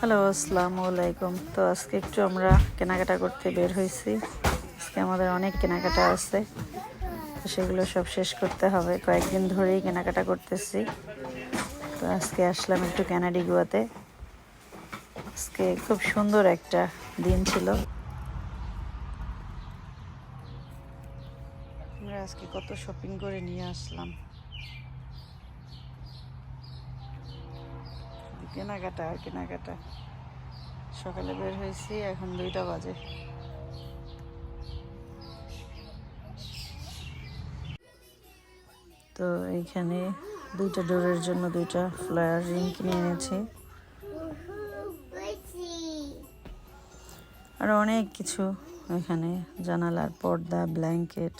Hello, আসসালামু আলাইকুম। তো আজকে একটু আমরা কেনাকাটা করতে বের হয়েছি। আজকে আমাদের অনেক কেনাকাটা আছে। তো সেগুলো সব শেষ করতে হবে। কয়েকদিন ধরেই কেনাকাটা করতেছি। তো আজকে আসলাম একটু ক্যানাডি গুয়াতে। আজকে খুব সুন্দর একটা দিন ছিল। আমরা আজকে কত শপিং করে নিয়ে আসলাম। কেনাকাটা আর কেনাকাটা। সকালে বের হয়েছি, এখন দুইটা বাজে। তো এইখানে দুইটা ডোরের জন্য দুইটা ফ্লায়ার রিং কিনে এনেছি। আর অনেক কিছু এখানে, জানালার পর্দা, ব্ল্যাঙ্কেট,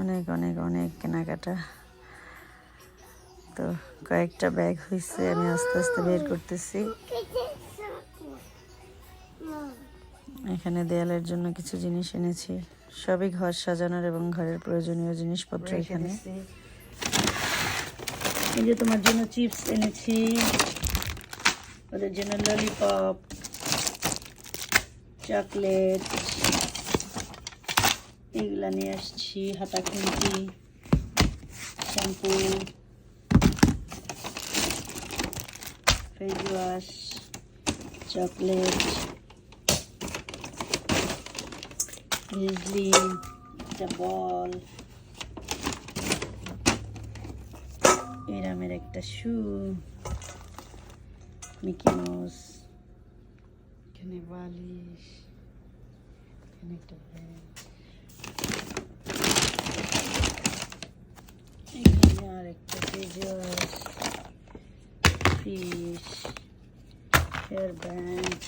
অনেক অনেক অনেক কেনাকাটা। তো কয়েকটা ব্যাগ হয়েছে আমি আস্তে আস্তে বের করতেছি। এখানে দেয়ালের জন্য কিছু জিনিস এনেছি। সবই ঘর সাজানোর এবং ঘরের প্রয়োজনীয় জিনিসপত্র এখানে। এই যে তোমার জন্য চিপস এনেছি ওদের জন্য ললিপপ চকলেট এগুলা নিয়ে আসছি হাতা খুন্তি শ্যাম্পু। ফেস ওয়াশ চকলেট ভিজলি একটা বল এরামের একটা শু মিকি মাউস এখানে বালিশ এখানে একটা ব্যাগ এখানে আর একটা face wash fish hair band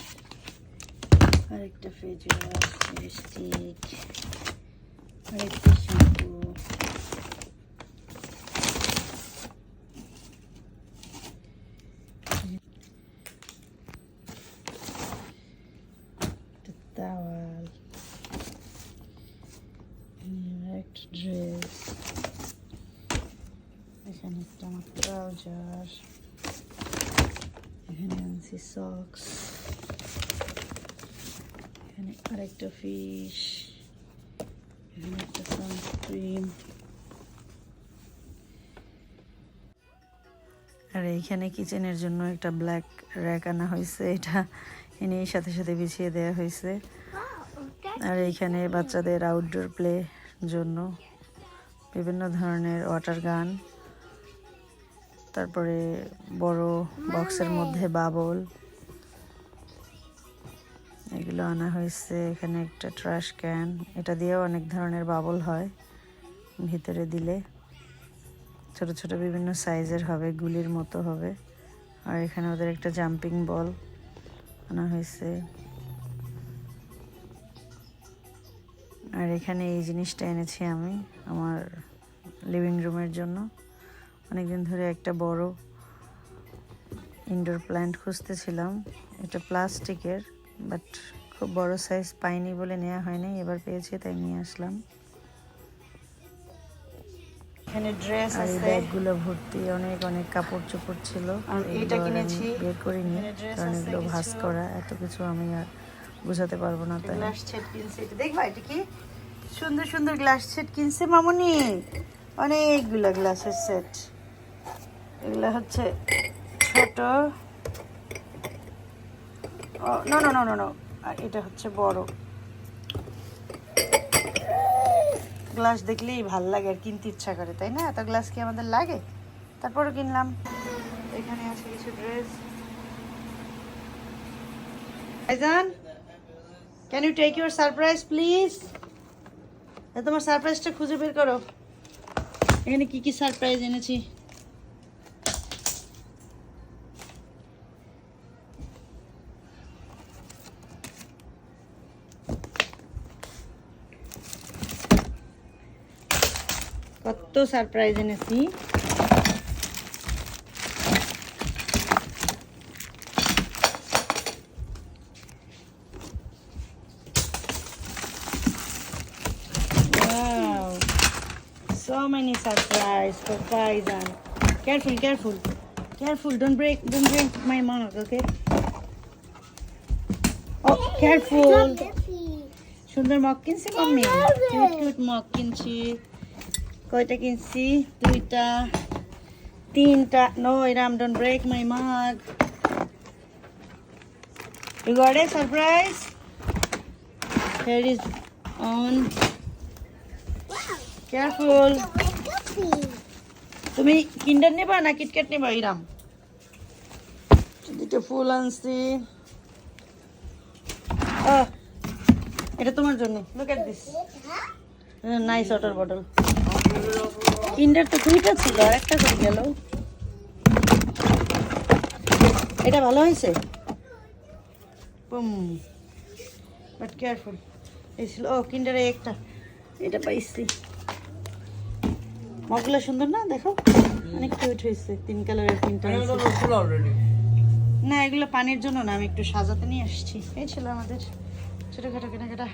আরেকটা ফেস ওয়াশ লিপস্টিক আরেকটা শ্যাম্পু একটা তাওয়াল একটা ড্রেস এখানে একটা আমার ট্রাউজার এখানে আনছি সক্স। এখানে আরেকটা ফিশ। এখানে একটা সানস্ক্রিন। আর এইখানে কিচেনের জন্য একটা ব্ল্যাক র্যাক আনা হয়েছে। এটা এনে সাথে সাথে বিছিয়ে দেওয়া হয়েছে। আর এইখানে বাচ্চাদের আউটডোর প্লে জন্য বিভিন্ন ধরনের ওয়াটার গান তারপরে বড় বক্সের মধ্যে বাবল। এগুলো আনা হয়েছে, এখানে একটা ট্রাশ ক্যান এটা দিয়েও অনেক ধরনের বাবল হয় ভিতরে দিলে। ছোট ছোট বিভিন্ন সাইজের হবে, গুলির মতো হবে। আর এখানে ওদের একটা জাম্পিং বল আনা হয়েছে। আর এখানে এই জিনিসটা এনেছি আমি আমার লিভিং রুমের জন্য। অনেকদিন ধরে একটা বড় ইনডোর প্ল্যান্ট খুঁজতেছিলাম। এটা প্লাস্টিকের বাট খুব বড় সাইজ পাইনি বলে নেওয়া হয়নি এবার পেয়েছি তাই নিয়ে আসলাম। এখানে ড্রেস আছে। ব্যাগগুলো ভর্তি অনেক অনেক কাপড় চোপড় ছিল। আমি কিনেছি। বের করিনি কারণ আছে এগুলো ভাস করা এত কিছু আমি আর বুঝাতে পারব না তাই। Glass set. কিনছে এটা দেখবা এটা কি সুন্দর সুন্দর গ্লাস সেট কিনছে মামনি। অনেকগুলো গ্লাসের সেট এগুলো হচ্ছে ছোট। এটা হচ্ছে বড়। গ্লাস দেখলেই ভালো লাগে আর কিনতে ইচ্ছা করে, তাই না? এত গ্লাস কি আমাদের লাগে? তারপরও কিনলাম। এখানে আছে কিছু ড্রেস ভাইজান can you take your surprise please তোমার সারপ্রাইজটা খুঁজে বের করো। এখানে কি কি সারপ্রাইজ এনেছি? কত সারপ্রাইজ এনেছি So many surprise for Faizan. Careful, careful. Careful, don't break don't break my mug, okay? O careful সুন্দর মগ কিনছি মাম্মি কিউট কিউট মগ কিনছি কয়টা কিনছি? দুইটা তিনটা no Iram don't break my mug. You got a surprise? Here is on. Careful. তুমি কিন্ডার নেবা না কিটক্যাট নেবা ইরাম? দুটো ফুল আনছি। এটা তোমার জন্য। Look at this nice water bottle Kinder তো দুইটা ছিল আর একটা করে গেল। এটা ভালো হয়েছে? বাট কেয়ারফুল এই ছিল ও কিন্ডারে একটা। এটা পাইছি। মগগুলো সুন্দর না? দেখো। অনেক কিউট হয়েছে তিন কালারের তিনটা। না এগুলো পানির জন্য না আমি একটু সাজাতে নিয়ে আসছি। এই ছিল আমাদের ছোটোখাটো কেনাকাটা।